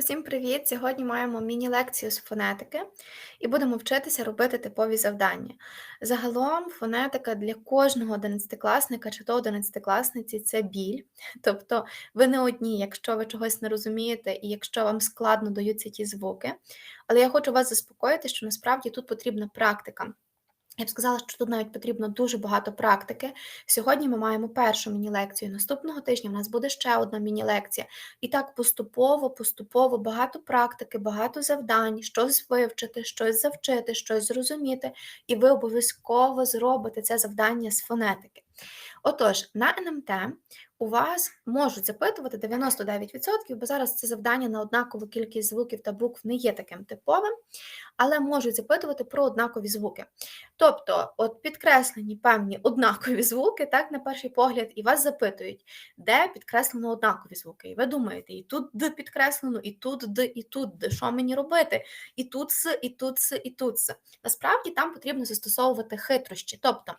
Усім привіт! Сьогодні маємо міні-лекцію з фонетики і будемо вчитися робити типові завдання. Загалом, фонетика для кожного одинадцятикласника чи то одинадцятикласниці це біль. Тобто ви не одні, якщо ви чогось не розумієте і якщо вам складно даються ті звуки. Але я хочу вас заспокоїти, що насправді тут потрібна практика. Я б сказала, що тут навіть потрібно дуже багато практики. Сьогодні ми маємо першу міні-лекцію. Наступного тижня в нас буде ще одна міні-лекція. І так поступово, поступово багато практики, багато завдань, щось вивчити, щось завчити, щось зрозуміти, і ви обов'язково зробите це завдання з фонетики. Отож, на НМТ у вас можуть запитувати 99%, бо зараз це завдання на однакову кількість звуків та букв не є таким типовим, але можуть запитувати про однакові звуки. Тобто, от підкреслені певні однакові звуки, так, на перший погляд, і вас запитують, де підкреслено однакові звуки. І ви думаєте, і тут Д підкреслено, і тут Д, і тут Д. Що мені робити? І тут С, і тут С, і тут С. Насправді там потрібно застосовувати хитрощі. Тобто,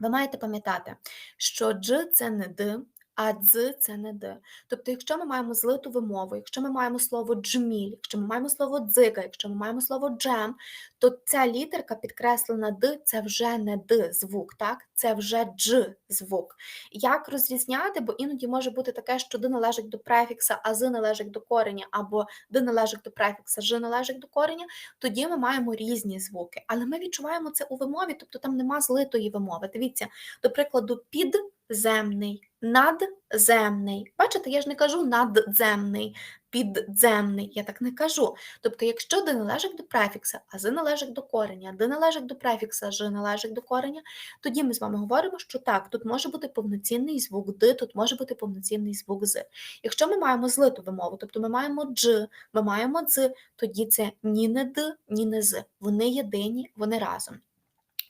ви маєте пам'ятати, що дж це не д, а дз це не д. Тобто, якщо ми маємо злиту вимову, якщо ми маємо слово джміль, якщо ми маємо слово дзига, якщо ми маємо слово джем, то ця літерка підкреслена д це вже не д звук, так? Це вже дж звук. Як розрізняти? Бо іноді може бути таке, що д належить до префікса, а з належить до кореня, або д належить до префікса, ж належить до кореня, тоді ми маємо різні звуки. Але ми відчуваємо це у вимові, тобто там нема злитої вимови. Дивіться, до прикладу, підземний надземний. Бачите, я ж не кажу надземний, підземний, я так не кажу. Тобто, якщо Д належить до префікса, а З належить до кореня, Д належить до префікса, Ж належить до кореня, тоді ми з вами говоримо, що так, тут може бути повноцінний звук Д, тут може бути повноцінний звук З. Якщо ми маємо злиту вимову, тобто ми маємо Дж, ми маємо Дз, тоді це ні не Д, ні не З. Вони єдині, вони разом.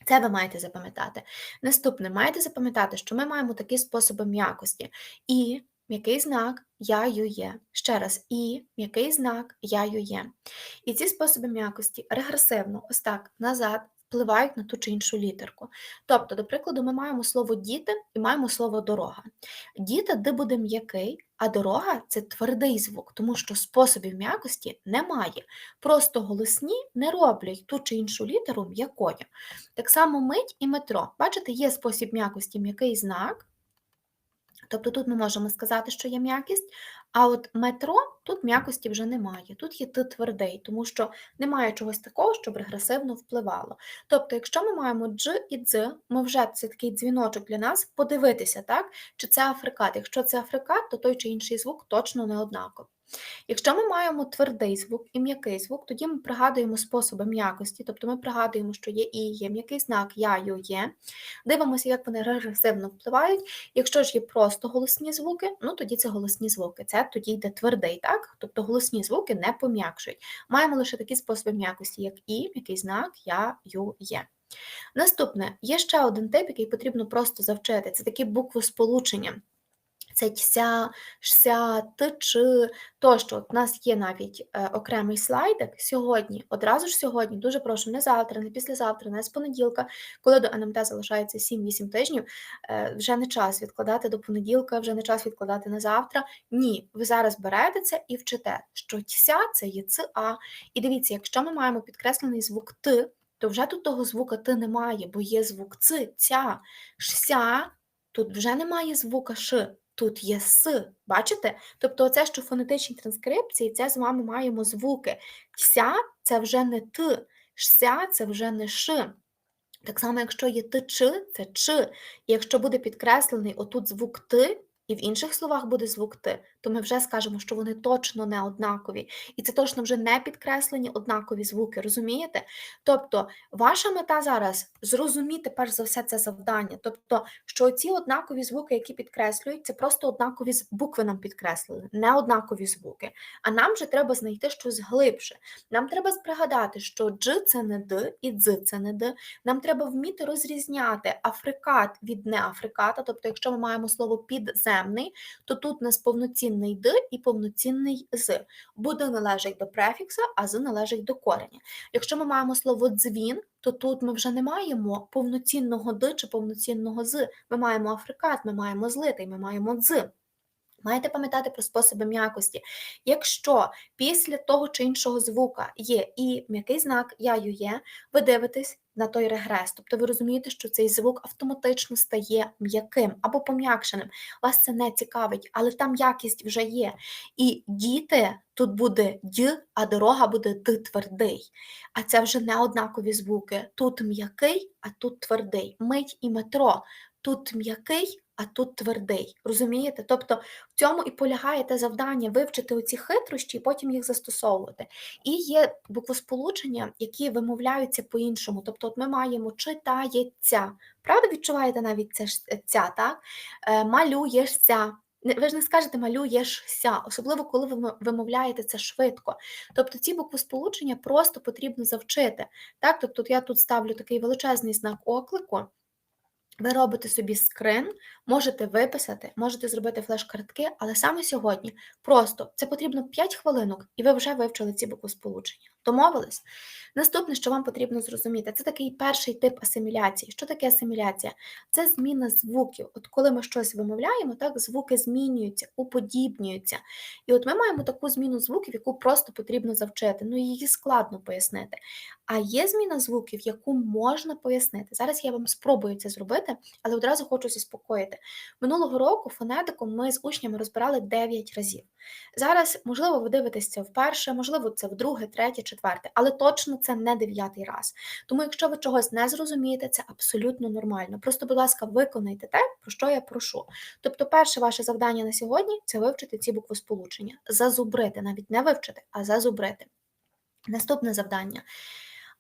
Це ви маєте запам'ятати. Наступне, маєте запам'ятати, що ми маємо такі способи м'якості. І м'який знак я ю є. Ще раз, і м'який знак я ю є. І ці способи м'якості регресивно, ось так, назад, впливають на ту чи іншу літерку. Тобто, до прикладу, ми маємо слово діти і маємо слово дорога. Діти, де буде м'який, а дорога це твердий звук, тому що способів м'якості немає. Просто голосні не роблять ту чи іншу літеру м'якою. Так само мить і метро. Бачите, є спосіб м'якості м'який знак. Тобто тут ми можемо сказати, що є м'якість, а от метро тут м'якості вже немає. Тут є ти твердий, тому що немає чогось такого, щоб регресивно впливало. Тобто, якщо ми маємо дж і дз, ми вже це такий дзвіночок для нас подивитися, так, чи це африкат. Якщо це африкат, то той чи інший звук точно не однаковий. Якщо ми маємо твердий звук і м'який звук, тоді ми пригадуємо способи м'якості, тобто ми пригадуємо, що є і є м'який знак я, ю, є. Дивимося, як вони регресивно впливають. Якщо ж є просто голосні звуки, ну тоді це голосні звуки. Це тоді йде твердий, так? Тобто голосні звуки не пом'якшують. Маємо лише такі способи м'якості, як і, м'який знак, я, ю, є. Наступне, є ще один тип, який потрібно просто завчити. Це такі букви сполучення це ся, ся, т, тощо. От У нас є навіть е, окремий слайдик сьогодні, одразу ж сьогодні, дуже прошу, не завтра, не післязавтра, не з понеділка, коли до НМТ залишається 7-8 тижнів, е, вже не час відкладати до понеділка, вже не час відкладати на завтра. Ні, ви зараз берете це і вчите, що ся це є ц, а. І дивіться, якщо ми маємо підкреслений звук Т, то вже тут того звука Т немає, бо є звук Ц, ця, ся, тут вже немає звука Ш тут є С. Бачите? Тобто, оце, що в фонетичній транскрипції, це з вами маємо звуки. Ся це вже не Т, ся це вже не Ш. Так само, якщо є Т, Ч, це Ч. І якщо буде підкреслений отут звук Т, і в інших словах буде звук Т, то ми вже скажемо, що вони точно не однакові. І це точно вже не підкреслені однакові звуки, розумієте? Тобто, ваша мета зараз зрозуміти, перш за все, це завдання. Тобто, що ці однакові звуки, які підкреслюють, це просто однакові букви нам підкреслили, не однакові звуки. А нам вже треба знайти щось глибше. Нам треба пригадати, що дж це не д і дз це не д. Нам треба вміти розрізняти африкат від неафриката, тобто, якщо ми маємо слово підземний, то тут нас повноцінно повноцінний д і повноцінний з. Буде належить до префікса, а з належить до кореня. Якщо ми маємо слово дзвін, то тут ми вже не маємо повноцінного д чи повноцінного з. Ми маємо африкат, ми маємо злитий, ми маємо дз. Маєте пам'ятати про способи м'якості. Якщо після того чи іншого звука є і м'який знак я є, ви дивитесь на той регрес. Тобто ви розумієте, що цей звук автоматично стає м'яким або пом'якшеним. Вас це не цікавить, але там якість вже є. І діти тут буде д, а дорога буде д твердий. А це вже не однакові звуки. Тут м'який, а тут твердий. Мить і метро. Тут м'який, а тут твердий. Розумієте? Тобто в цьому і полягає те завдання вивчити оці хитрощі і потім їх застосовувати. І є буквосполучення, які вимовляються по-іншому. Тобто, от ми маємо читається. Правда, відчуваєте навіть це ж ця, так? Е, малюєшся. Ви ж не скажете малюєшся, особливо коли ви вимовляєте це швидко. Тобто ці буквосполучення просто потрібно завчити. Так? Тобто я тут ставлю такий величезний знак оклику. Ви робите собі скрин, можете виписати, можете зробити флеш-картки, але саме сьогодні просто це потрібно 5 хвилинок, і ви вже вивчили ці буквосполучення. Домовились? Наступне, що вам потрібно зрозуміти, це такий перший тип асиміляції. Що таке асиміляція? Це зміна звуків. От коли ми щось вимовляємо, так звуки змінюються, уподібнюються. І от ми маємо таку зміну звуків, яку просто потрібно завчити. Ну її складно пояснити. А є зміна звуків, яку можна пояснити. Зараз я вам спробую це зробити, але одразу хочу заспокоїти. Минулого року фонетику ми з учнями розбирали 9 разів. Зараз, можливо, ви дивитесь це вперше, можливо, це вдруге, третє, четверте, але точно це не дев'ятий раз. Тому, якщо ви чогось не зрозумієте, це абсолютно нормально. Просто, будь ласка, виконайте те, про що я прошу. Тобто, перше ваше завдання на сьогодні це вивчити ці буквосполучення, зазубрити, навіть не вивчити, а зазубрити. Наступне завдання.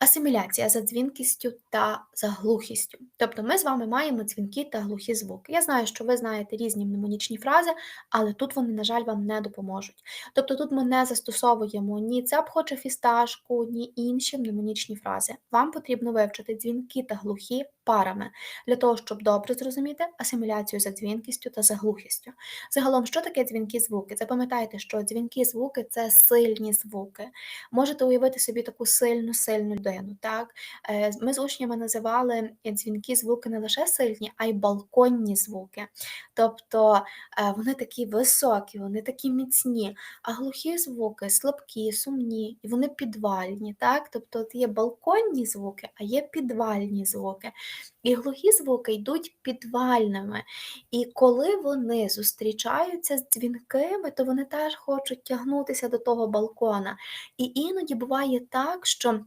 Асиміляція за дзвінкістю та за глухістю. Тобто ми з вами маємо дзвінки та глухі звуки. Я знаю, що ви знаєте різні мнемонічні фрази, але тут вони, на жаль, вам не допоможуть. Тобто тут ми не застосовуємо ні цеп хоче фісташку, ні інші мнемонічні фрази. Вам потрібно вивчити дзвінки та глухі парами для того, щоб добре зрозуміти асиміляцію за дзвінкістю та за глухістю. Загалом, що таке дзвінкі звуки? Запам'ятайте, що дзвінкі звуки це сильні звуки. Можете уявити собі таку сильну, сильну людину. Так? Е, Ми з учнями називали дзвінкі звуки не лише сильні, а й балконні звуки. Тобто е, вони такі високі, вони такі міцні, а глухі звуки слабкі, сумні, і вони підвальні. Так? Тобто є балконні звуки, а є підвальні звуки. І глухі звуки йдуть підвальними. І коли вони зустрічаються з дзвінкими, то вони теж хочуть тягнутися до того балкона. І іноді буває так, що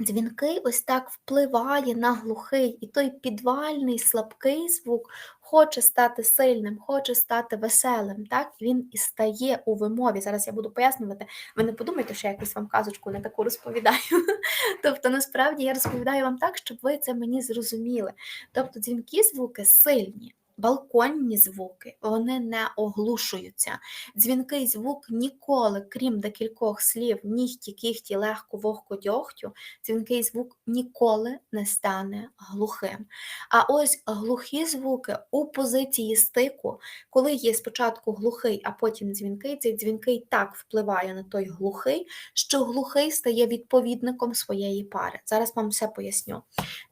дзвінкий ось так впливає на глухий, і той підвальний слабкий звук хоче стати сильним, хоче стати веселим. Так? Він і стає у вимові. Зараз я буду пояснювати. Ви не подумайте, що я якусь вам казочку не таку розповідаю. Тобто, насправді я розповідаю вам так, щоб ви це мені зрозуміли. Тобто, дзвінкі звуки сильні. Балконні звуки, вони не оглушуються. Дзвінкий звук ніколи, крім декількох слів, нігті, кіхті, легко, вогко, дьогтю, дзвінкий звук ніколи не стане глухим. А ось глухі звуки у позиції стику, коли є спочатку глухий, а потім дзвінкий, цей дзвінкий так впливає на той глухий, що глухий стає відповідником своєї пари. Зараз вам все поясню.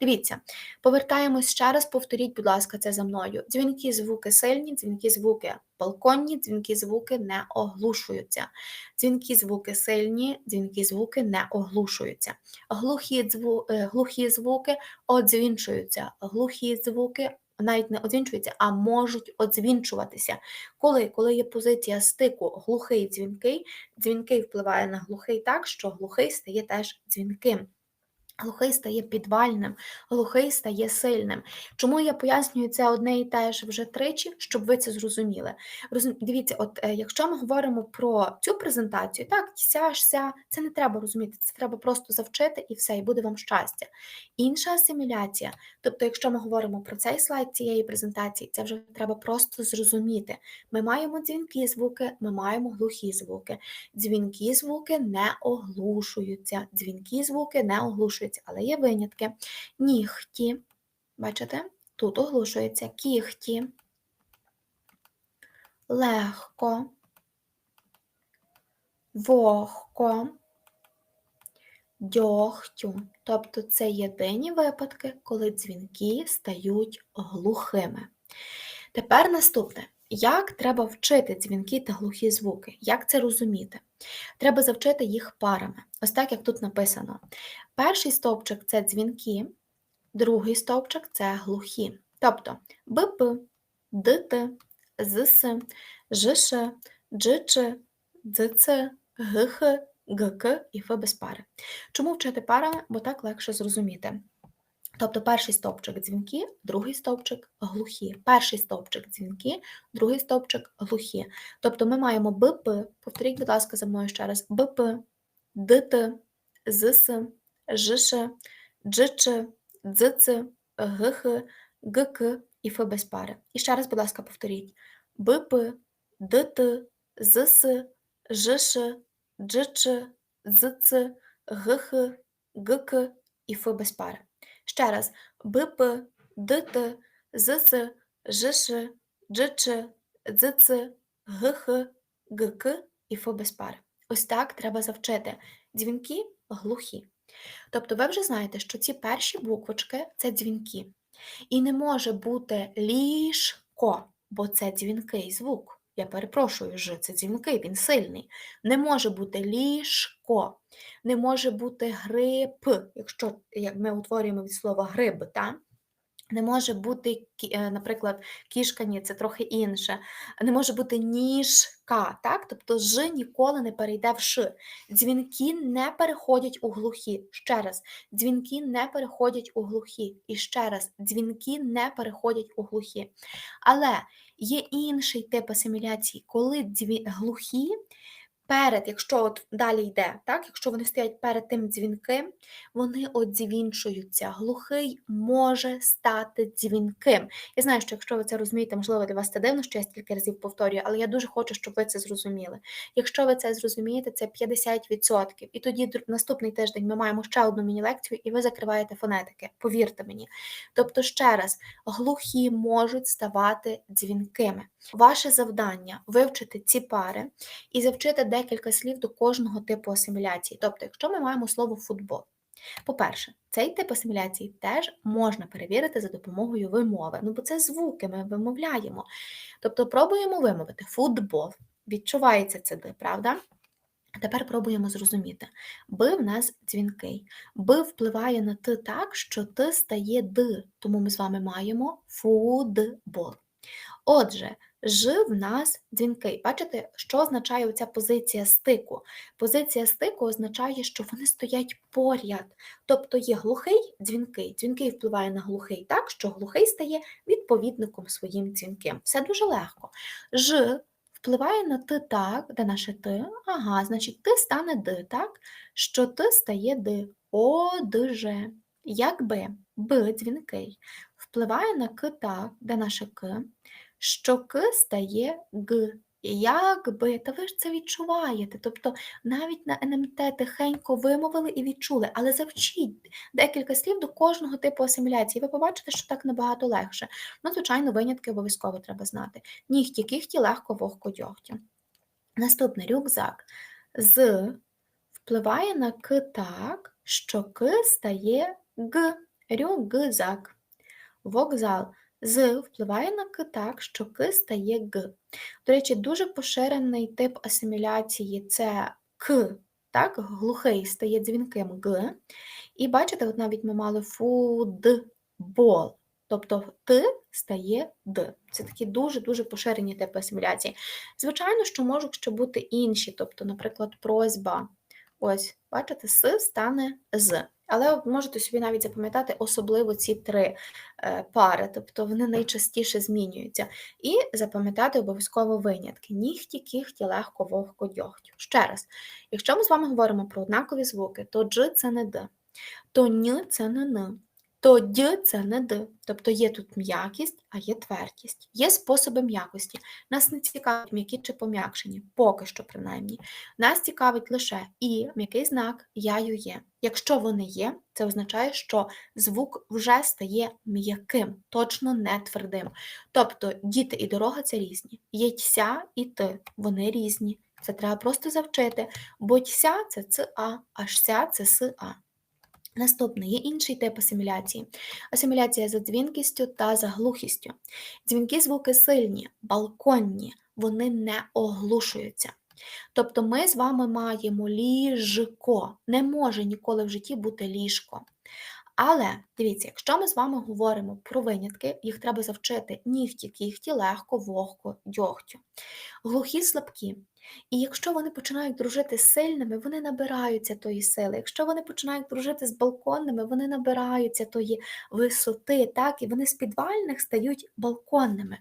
Дивіться, повертаємось ще раз, повторіть, будь ласка, це за мною. Дзвінкі звуки сильні, дзвінкі звуки балконні, дзвінкі звуки не оглушуються. Дзвінкі звуки сильні, дзвінкі звуки не оглушуються. Глухі, зву, е, глухі звуки одзвінчуються. Глухі звуки навіть не одзвінчуються, а можуть одзвінчуватися. Коли? Коли є позиція стику глухий дзвінкий, дзвінкий впливає на глухий так, що глухий стає теж дзвінким. Глухий стає підвальним, глухий стає сильним. Чому я пояснюю це одне і те ж вже тричі, щоб ви це зрозуміли? Розум... Дивіться, от е, якщо ми говоримо про цю презентацію, так, ся ся, це не треба розуміти, це треба просто завчити і все, і буде вам щастя. Інша асиміляція, тобто, якщо ми говоримо про цей слайд цієї презентації, це вже треба просто зрозуміти. Ми маємо дзвінкі звуки, ми маємо глухі звуки. Дзвінкі звуки не оглушуються, дзвінкі звуки не оглушуються, але є винятки. Нігті, бачите, тут оглушується кіхті, легко, вогко, дьогтю. Тобто це єдині випадки, коли дзвінки стають глухими. Тепер наступне. Як треба вчити дзвінки та глухі звуки? Як це розуміти? Треба завчити їх парами. Ось так, як тут написано. Перший стовпчик це дзвінки, другий стовпчик це глухі. Тобто БП, ДТ, ЗС, ЖШ, ДЖЧ, ДЦ, ГХ, ГК і Ф без пари. Чому вчити парами? Бо так легше зрозуміти. Тобто перший стовпчик дзвінки, другий стовпчик глухі. Перший стовпчик дзвінки, другий стовпчик глухі. Тобто ми маємо БП, повторіть, будь ласка, за мною ще раз, БП, ДТ, ЗС, ЖШ, ДЖЧ, ДЦ, ГХ, ГК і Ф без пари. І ще раз, будь ласка, повторіть. БП, ДТ, ЗС, ЖШ, ДЖЧ, ДЦ, ГХ, ГК і Ф без пари. Ще раз. БП, ДТ, ЗС, ЖШ, ДЖЧ, ДЦ, ГХ, ГК і Ф без пари. Ось так треба завчити. Дзвінки глухі. Тобто ви вже знаєте, що ці перші буквочки це дзвінки. І не може бути ліжко, бо це дзвінкий звук. Я перепрошую, ж це дзвінкий, він сильний. Не може бути ліжко, не може бути гриб, якщо як ми утворюємо від слова гриб, та? не може бути, е, наприклад, кішка, ні, це трохи інше. Не може бути ніжка, так? Тобто ж ніколи не перейде в ш. Дзвінки не переходять у глухі. Ще раз, дзвінки не переходять у глухі. І ще раз, дзвінки не переходять у глухі. Але є інший тип асиміляції, коли дві глухі перед, якщо от далі йде, так, якщо вони стоять перед тим дзвінким, вони одзвінчуються. Глухий може стати дзвінким. Я знаю, що якщо ви це розумієте, можливо, для вас це дивно, що я стільки разів повторюю, але я дуже хочу, щоб ви це зрозуміли. Якщо ви це зрозумієте, це 50%. І тоді наступний тиждень ми маємо ще одну міні-лекцію, і ви закриваєте фонетики. Повірте мені. Тобто, ще раз, глухі можуть ставати дзвінкими. Ваше завдання вивчити ці пари і завчити декілька слів до кожного типу асиміляції. Тобто, якщо ми маємо слово футбол, по-перше, цей тип асиміляції теж можна перевірити за допомогою вимови. Ну, бо це звуки ми вимовляємо. Тобто пробуємо вимовити футбол. Відчувається це Д, правда? Тепер пробуємо зрозуміти. Б в нас дзвінкий. Б впливає на Т так, що Т стає Д, тому ми з вами маємо футбол. Отже, Ж в нас дзвінкий. Бачите, що означає оця позиція стику? Позиція стику означає, що вони стоять поряд. Тобто є глухий дзвінкий. Дзвінкий впливає на глухий так, що глухий стає відповідником своїм дзвінким. Все дуже легко. Ж впливає на Т так, де наше Т? Ага, значить, Т стане Д, так? Що Т стає Д. Отже, якби Б дзвінкий впливає на К так, де наше К? Що К стає Г. Якби, та ви ж це відчуваєте. Тобто навіть на НМТ тихенько вимовили і відчули, але завчіть декілька слів до кожного типу асиміляції. Ви побачите, що так набагато легше. Ну, звичайно, винятки обов'язково треба знати. Нігті, кіхті, легко, вогко, дьогтю. Наступний рюкзак. З впливає на К так, що К стає Г. Рюкзак. Вокзал. З впливає на К так, що К стає Г. До речі, дуже поширений тип асиміляції це К, так, глухий стає дзвінким Г. І бачите, от навіть ми мали футбол. Тобто Т стає Д. Це такі дуже-дуже поширені типи асиміляції. Звичайно, що можуть ще бути інші, тобто, наприклад, просьба. Ось, бачите, С стане З. Але можете собі навіть запам'ятати особливо ці три е, пари, тобто вони найчастіше змінюються. І запам'ятати обов'язково винятки: нігті, кіхті, легко, вогко, дьогтю. Ще раз, якщо ми з вами говоримо про однакові звуки, то дж це не д, то н це не н, то д це не д. Тобто є тут м'якість, а є твердість. Є способи м'якості. Нас не цікавить м'які чи пом'якшені, поки що принаймні. Нас цікавить лише і м'який знак я-ю є. Якщо вони є, це означає, що звук вже стає м'яким, точно не твердим. Тобто діти і дорога це різні. Є тся і ти, вони різні. Це треба просто завчити, бо тся це ца, а ся це СА. Наступний є інший тип асиміляції. Асиміляція за дзвінкістю та за глухістю. Дзвінкі звуки сильні, балконні, вони не оглушуються. Тобто ми з вами маємо ліжко. Не може ніколи в житті бути ліжко. Але дивіться, якщо ми з вами говоримо про винятки, їх треба завчити нігті, кіхті, легко, вогко, дьогтю. Глухі слабкі. І якщо вони починають дружити з сильними, вони набираються тої сили. Якщо вони починають дружити з балконними, вони набираються тої висоти, так, і вони з підвальних стають балконними.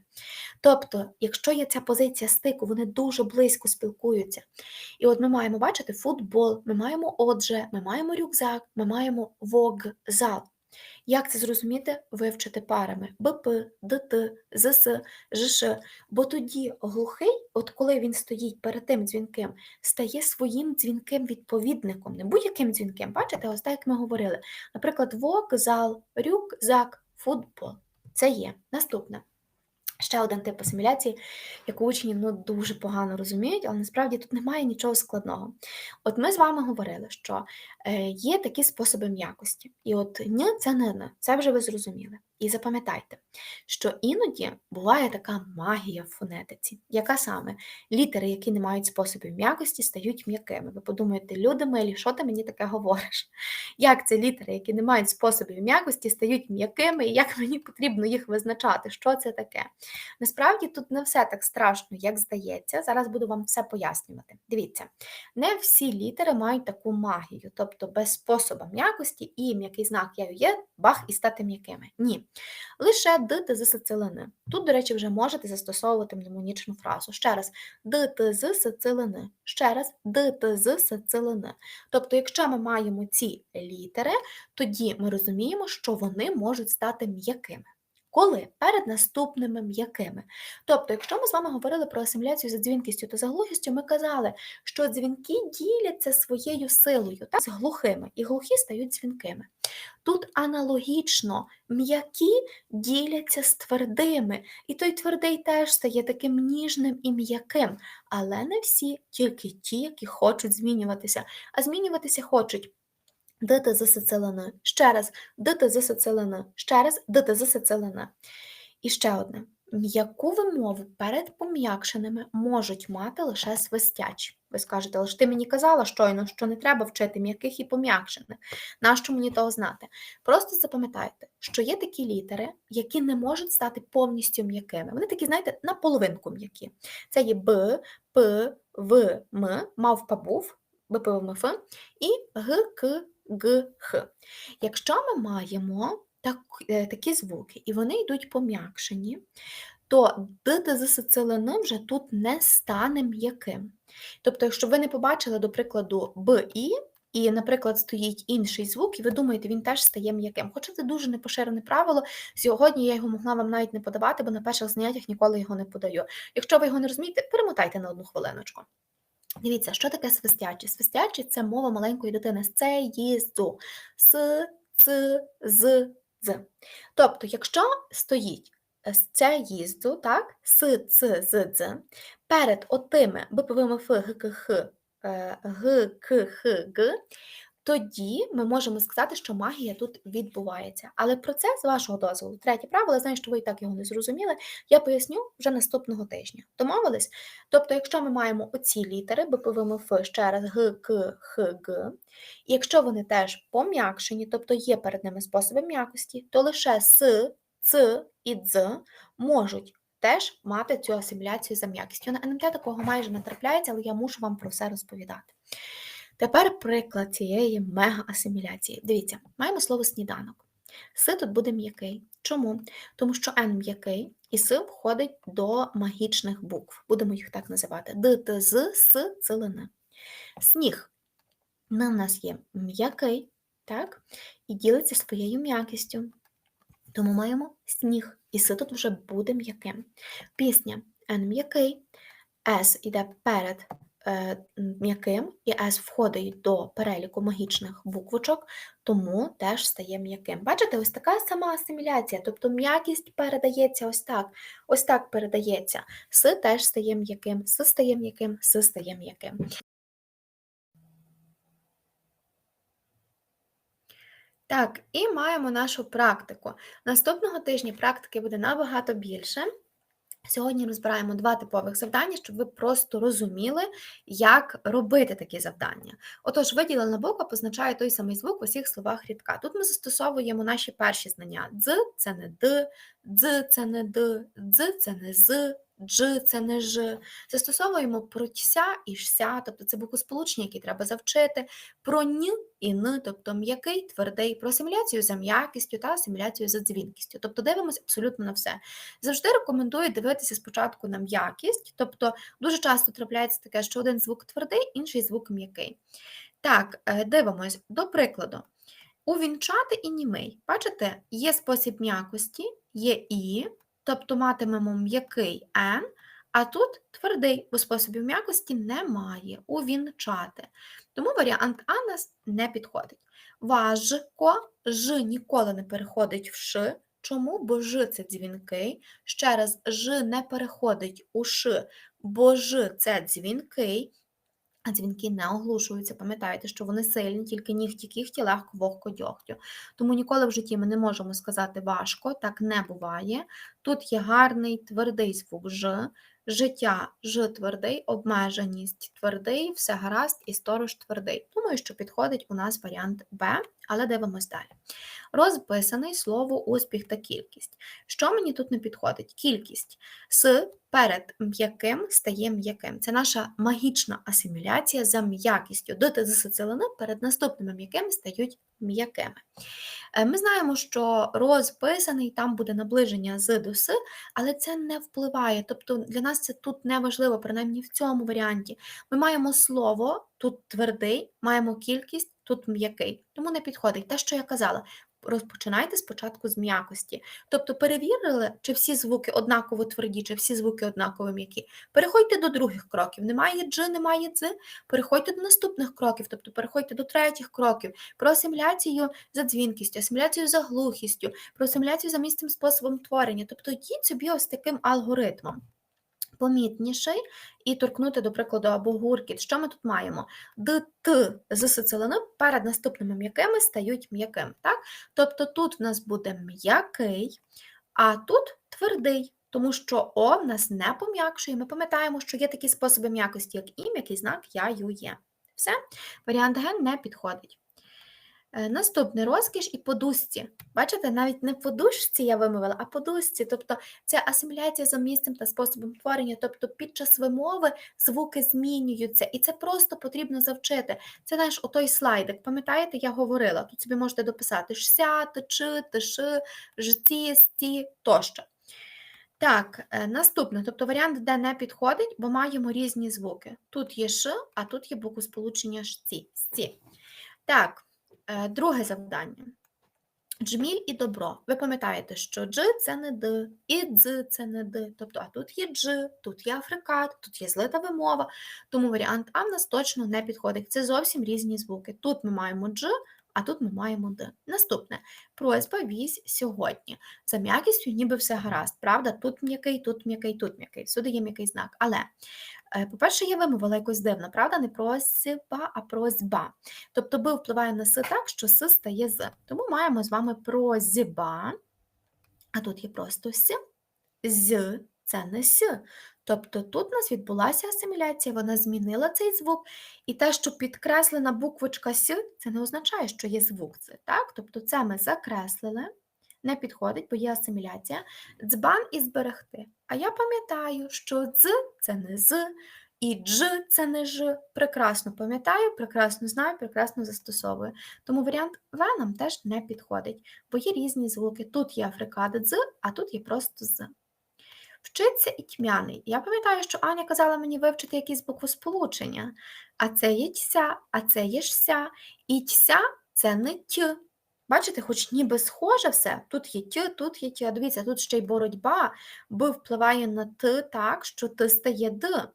Тобто, якщо є ця позиція стику, вони дуже близько спілкуються. І от ми маємо бачити футбол, ми маємо отже, ми маємо рюкзак, ми маємо вокзал. Як це зрозуміти? Вивчити парами БП, ДТ, ЗС, ЖШ. Бо тоді глухий, от коли він стоїть перед тим дзвінким, стає своїм дзвінким відповідником, не будь-яким дзвінким. Бачите, ось так як ми говорили. Наприклад, вокзал, рюкзак, футбол. Це є. Наступне. Ще один тип асиміляції, яку учні ну, дуже погано розуміють, але насправді тут немає нічого складного. От ми з вами говорили, що е, є такі способи м'якості. І от ні, це не не, це вже ви зрозуміли. І запам'ятайте, що іноді буває така магія в фонетиці, яка саме літери, які не мають способів м'якості, стають м'якими. Ви подумаєте, люди милі, що ти мені таке говориш? Як це літери, які не мають способів м'якості, стають м'якими, і як мені потрібно їх визначати? Що це таке? Насправді тут не все так страшно, як здається. Зараз буду вам все пояснювати. Дивіться, не всі літери мають таку магію, тобто без способу м'якості і м'який знак я є, бах і стати м'якими. Ні. Лише д з сицилини. Тут, до речі, вже можете застосовувати мнемонічну фразу. Ще раз, д з сицилини. Ще раз, д з сицилини. Тобто, якщо ми маємо ці літери, тоді ми розуміємо, що вони можуть стати м'якими. Коли перед наступними м'якими. Тобто, якщо ми з вами говорили про асиміляцію за дзвінкістю та за глухістю, ми казали, що дзвінки діляться своєю силою так, з глухими, і глухі стають дзвінкими. Тут аналогічно м'які діляться з твердими, і той твердий теж стає таким ніжним і м'яким, але не всі, тільки ті, які хочуть змінюватися, а змінюватися хочуть. ДТ засицилина. Ще раз, ДТ засицилина. Ще раз, ДТ засицилина. І ще одне. М'яку вимову перед пом'якшеними можуть мати лише свистячі. Ви скажете, але ж ти мені казала щойно, що не треба вчити м'яких і пом'якшених. Нащо мені того знати? Просто запам'ятайте, що є такі літери, які не можуть стати повністю м'якими. Вони такі, знаєте, наполовинку м'які. Це є Б, П, В, М, мавпа був, БПВМФ і Г, К, Г, Х. Якщо ми маємо так, е, такі звуки, і вони йдуть пом'якшені, то Д та з сицилини вже тут не стане м'яким. Тобто, якщо ви не побачили, до прикладу, Б і, і, наприклад, стоїть інший звук, і ви думаєте, він теж стає м'яким. Хоча це дуже непоширене правило. Сьогодні я його могла вам навіть не подавати, бо на перших заняттях ніколи його не подаю. Якщо ви його не розумієте, перемотайте на одну хвилиночку. Дивіться, що таке свистячі? Свистячі це мова маленької дитини це, їзду, с, ц, з, з. Тобто, якщо стоїть з це їзду, так, с, ц, з, з, перед отими биповими ф, г, к, х, Г, К, Х, Г, тоді ми можемо сказати, що магія тут відбувається. Але про це, з вашого дозволу, третє правило, я знаю, що ви і так його не зрозуміли, я поясню вже наступного тижня. Домовились? Тобто, якщо ми маємо оці літери, БПВМФ, ще раз Г, К, Х, Г, якщо вони теж пом'якшені, тобто є перед ними способи м'якості, то лише С, Ц і Дз можуть теж мати цю асиміляцію за м'якістю. На НМТ такого майже не трапляється, але я мушу вам про все розповідати. Тепер приклад цієї мега-асиміляції. Дивіться, маємо слово сніданок. С тут буде м'який. Чому? Тому що Н м'який, і С входить до магічних букв. Будемо їх так називати: Д, Т, З, С, Цилини. Сніг. Н у нас є м'який, так? І ділиться своєю м'якістю. Тому маємо сніг, і С тут вже буде м'яким. Пісня Н м'який, С іде перед м'яким, і С входить до переліку магічних буквочок, тому теж стає м'яким. Бачите, ось така сама асиміляція, тобто м'якість передається ось так, ось так передається. С теж стає м'яким, С стає м'яким, С стає м'яким. Так, і маємо нашу практику. Наступного тижня практики буде набагато більше. Сьогодні розбираємо два типових завдання, щоб ви просто розуміли, як робити такі завдання. Отож, виділена буква позначає той самий звук в усіх словах рідка. Тут ми застосовуємо наші перші знання: дз це не д, дз це не д, дз це не з, дж це не ж. Застосовуємо про тся і жся, тобто це буквосполучення, які треба завчити, про н і н, тобто м'який, твердий, про асиміляцію за м'якістю та асиміляцію за дзвінкістю. Тобто дивимося абсолютно на все. Завжди рекомендую дивитися спочатку на м'якість, тобто дуже часто трапляється таке, що один звук твердий, інший звук м'який. Так, е, дивимось, до прикладу. Увінчати і німий. Бачите, є спосіб м'якості, є і, тобто матимемо м'який «н», а тут твердий, бо способів м'якості немає. Увінчати. Тому варіант А нас не підходить. Важко, ж ніколи не переходить в ш. Чому? Бо ж це дзвінкий. Ще раз, ж не переходить у ш, бо ж це дзвінкий. А дзвінки не оглушуються. Пам'ятаєте, що вони сильні, тільки нігті кіхті, легко вогко дьогтю. Тому ніколи в житті ми не можемо сказати важко, так не буває. Тут є гарний твердий звук ж, життя ж твердий, обмеженість твердий, все гаразд і сторож твердий. Думаю, що підходить у нас варіант Б, але дивимось далі. Розписаний слово успіх та кількість. Що мені тут не підходить? Кількість з перед м'яким стає м'яким. Це наша магічна асиміляція за м'якістю. Дити засоцилини перед наступними м'якими стають м'якими. Е, Ми знаємо, що розписаний там буде наближення з до с, але це не впливає. Тобто для нас це тут не важливо, принаймні в цьому варіанті. Ми маємо слово, тут твердий, маємо кількість, тут м'який. Тому не підходить. Те, що я казала, розпочинайте спочатку з м'якості. Тобто перевірили, чи всі звуки однаково тверді, чи всі звуки однаково м'які. Переходьте до других кроків. Немає дж, немає дз. Переходьте до наступних кроків, тобто переходьте до третіх кроків, про асиміляцію за дзвінкістю, асиміляцію за глухістю, про асиміляцію за місцем способом творення. Тобто йдіть собі ось таким алгоритмом. Помітніший і торкнути, до прикладу, або гуркіт. Що ми тут маємо? Д, Т з сицилини перед наступними м'якими стають м'яким. Так? Тобто тут в нас буде м'який, а тут твердий, тому що О в нас не пом'якшує. Ми пам'ятаємо, що є такі способи м'якості, як і м'який знак я, ю, є. Все, варіант Г не підходить. Е, Наступний розкіш і подушці. Бачите, навіть не подушці я вимовила, а подушці. Тобто це асиміляція за місцем та способом творення. Тобто під час вимови звуки змінюються, і це просто потрібно завчити. Це наш отой слайдик. Пам'ятаєте, я говорила. Тут собі можете дописати шся, тичи, тиши, жці, сті тощо. Так, е, наступне, тобто варіант, де не підходить, бо маємо різні звуки. Тут є ш, а тут є буквосполучення шці. сці. Так. Е, Друге завдання. Джміль і добро. Ви пам'ятаєте, що дж це не д, і дз це не д. Тобто, а тут є дж, тут є африкат, тут є злита вимова. Тому варіант А в нас точно не підходить. Це зовсім різні звуки. Тут ми маємо дж, а тут ми маємо д. Наступне просьба візь сьогодні. За м'якістю ніби все гаразд. Правда, тут м'який, тут м'який, тут м'який. Всюди є м'який знак. Але, е, по-перше, я вимовила якось дивно, правда? Не просьба, а просьба. Тобто би впливає на с так, що с стає з. Тому маємо з вами просьба, а тут є просто с, з це не с. Тобто тут у нас відбулася асиміляція, вона змінила цей звук, і те, що підкреслена буквочка С, це не означає, що є звук С. Так? Тобто це ми закреслили, не підходить, бо є асиміляція. Дзбан і зберегти. А я пам'ятаю, що дз це не з, і дж це не ж. Прекрасно пам'ятаю, прекрасно знаю, прекрасно застосовую. Тому варіант В нам теж не підходить, бо є різні звуки. Тут є африкада дз, а тут є просто з. Вчиться і тьмяний. Я пам'ятаю, що Аня казала мені вивчити якісь буквосполучення. А це є тся, а це є жся. І тся це не т. Бачите, хоч ніби схоже все, тут є т, тут є т. Дивіться, тут ще й боротьба, б впливає на т так, що т стає д.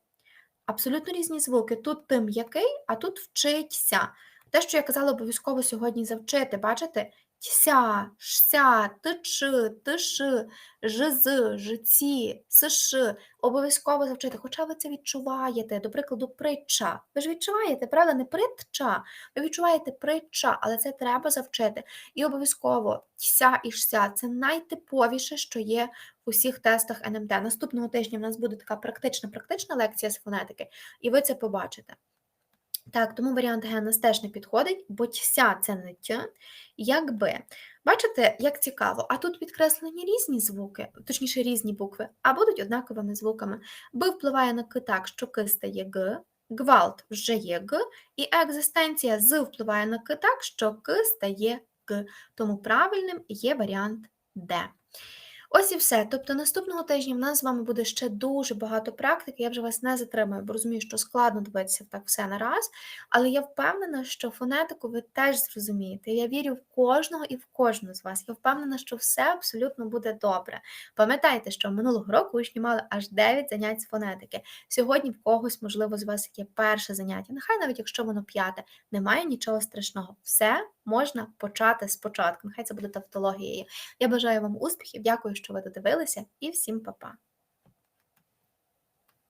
Абсолютно різні звуки. Тут ти м'який, а тут вчиться. Те, що я казала, обов'язково сьогодні завчити, бачите? Ся, шся, тичи, тиши, жизи, жиці, сиши. Обов'язково завчити, хоча ви це відчуваєте. До прикладу, притча. Ви ж відчуваєте, правда, не притча, ви відчуваєте притча, але це треба завчити. І обов'язково ся і шся це найтиповіше, що є в усіх тестах НМТ. Наступного тижня в нас буде така практична практична лекція з фонетики, і ви це побачите. Так, тому варіант Г теж не підходить, бо ся це не т, якби. Бачите, як цікаво, а тут підкреслені різні звуки, точніше різні букви, а будуть однаковими звуками. Б впливає на к так, що к стає г, гвалт вже є г, і екзистенція з впливає на к так, що к стає г. Тому правильним є варіант Д. Ось і все. Тобто наступного тижня в нас з вами буде ще дуже багато практики. Я вже вас не затримую, бо розумію, що складно дивитися так все на раз. Але я впевнена, що фонетику ви теж зрозумієте. Я вірю в кожного і в кожну з вас. Я впевнена, що все абсолютно буде добре. Пам'ятайте, що минулого року учні мали аж 9 занять з фонетики. Сьогодні в когось, можливо, з вас є перше заняття. Нехай навіть якщо воно п'яте, немає нічого страшного. Все можна почати спочатку. Нехай це буде тавтологією. Я бажаю вам успіхів, дякую, що ви додивилися, і всім па-па!